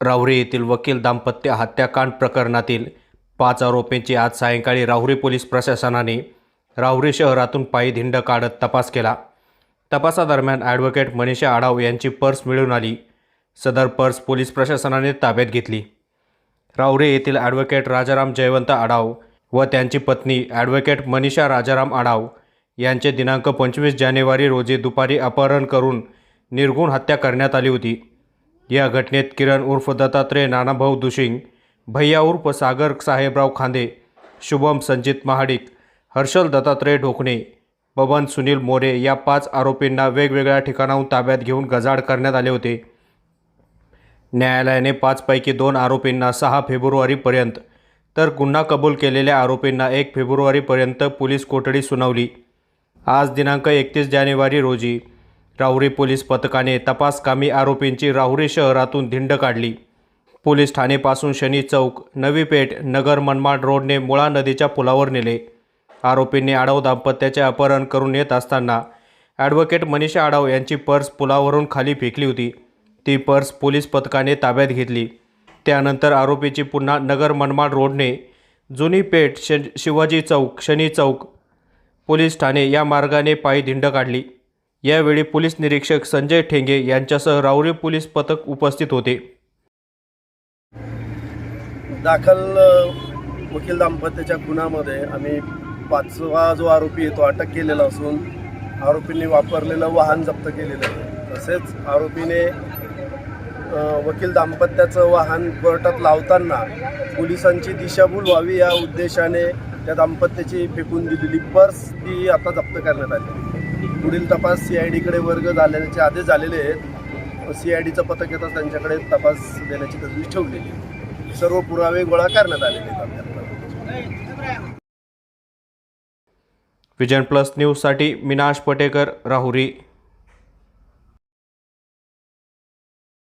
राहुरी येथील वकील दाम्पत्य हत्याकांड प्रकरणातील पाच आरोपींची आज सायंकाळी राहुरी पोलीस प्रशासनाने राहुरी शहरातून पायी धिंड काढत तपास केला. तपासादरम्यान ॲडव्होकेट मनीषा आढाव यांची पर्स मिळून आली. सदर पर्स पोलीस प्रशासनाने ताब्यात घेतली. राहुरी येथील ॲडव्होकेट राजाराम जयवंत आढाव व त्यांची पत्नी ॲडव्होकेट मनीषा राजाराम आढाव यांचे दिनांक पंचवीस जानेवारी रोजी दुपारी अपहरण करून निर्गुण हत्या करण्यात आली होती. या घटनेत किरण उर्फ दत्तात्रय नानाभाऊ दुशिंग भैया उर्फ सागर साहेबराव खांदे शुभम संजित महाडिक हर्षल दत्तात्रय ढोकणे बबन सुनील मोरे या पाच आरोपींना वेगवेगळ्या ठिकाणाहून ताब्यात घेऊन गजाड करण्यात आले होते. न्यायालयाने पाचपैकी दोन आरोपींना सहा फेब्रुवारीपर्यंत तर गुन्हा कबूल केलेल्या आरोपींना एक फेब्रुवारीपर्यंत पोलीस कोठडी सुनावली. आज दिनांक एकतीस जानेवारी रोजी राहुरी पोलीस पथकाने तपासकामी आरोपींची राहुरी शहरातून धिंड काढली. पोलीस ठाणेपासून शनी चौक नवी पेठ नगर मनमाड रोडने मुळा नदीच्या पुलावर नेले. आरोपींनी आडव दाम्पत्याचे अपहरण करून येत असताना ॲडव्होकेट मनीषा आडव यांची पर्स पुलावरून खाली फेकली होती. ती पर्स पोलीस पथकाने ताब्यात घेतली. त्यानंतर आरोपीची पुन्हा नगर मनमाड रोडने जुनी पेठ श शिवाजी चौक शनी चौक पोलीस ठाणे या मार्गाने पायी धिंड काढली. यावेळी पोलीस निरीक्षक संजय ठेंगे यांच्यासह राऊरी पोलीस पथक उपस्थित होते. दाखल वकील दाम्पत्याच्या गुन्ह्यामध्ये आम्ही पाचवा जो आरोपी आहे तो अटक केलेला असून आरोपींनी वापरलेलं वाहन जप्त केलेलं आहे. तसेच आरोपीने वकील दाम्पत्याचं वाहन कोर्टात लावताना पोलिसांची दिशाभूल व्हावी या उद्देशाने त्या दाम्पत्याची फेकून दिलेली पर्स ती आता जप्त करण्यात आली. पुढील तपास सी आय डीकडे वर्ग झाल्याचे आदेश झालेले आहेत. सी आय डीचं पथक येतात त्यांच्याकडे तपास देण्याची तजवीज ठेवलेली आहे. सर्व पुरावे गोळा करण्यात आलेले आहेत विजन प्लस न्यूजसाठी मिनाश पटेकर राहुरी.